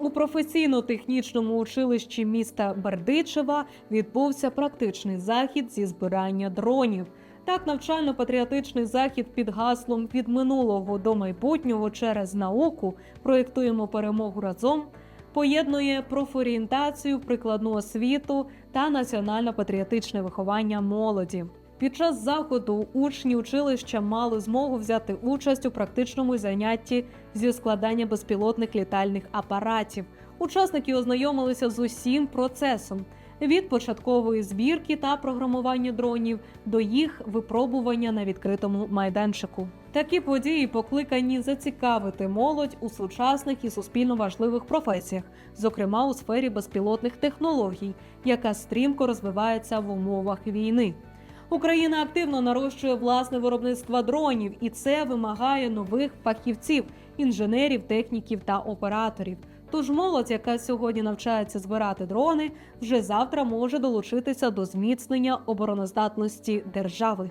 У професійно-технічному училищі міста Бердичева відбувся практичний захід зі збирання дронів. Так, навчально-патріотичний захід під гаслом від минулого до майбутнього через науку проєктуємо перемогу разом. Поєднує профорієнтацію, прикладну освіту та національно-патріотичне виховання молоді. Під час заходу учні училища мали змогу взяти участь у практичному занятті зі складання безпілотних літальних апаратів. Учасники ознайомилися з усім процесом від початкової збірки та програмування дронів до їх випробування на відкритому майданчику. Такі події покликані зацікавити молодь у сучасних і суспільно важливих професіях, зокрема у сфері безпілотних технологій, яка стрімко розвивається в умовах війни. Україна активно нарощує власне виробництво дронів, і це вимагає нових фахівців, інженерів, техніків та операторів. Тож молодь, яка сьогодні навчається збирати дрони, вже завтра може долучитися до зміцнення обороноздатності держави.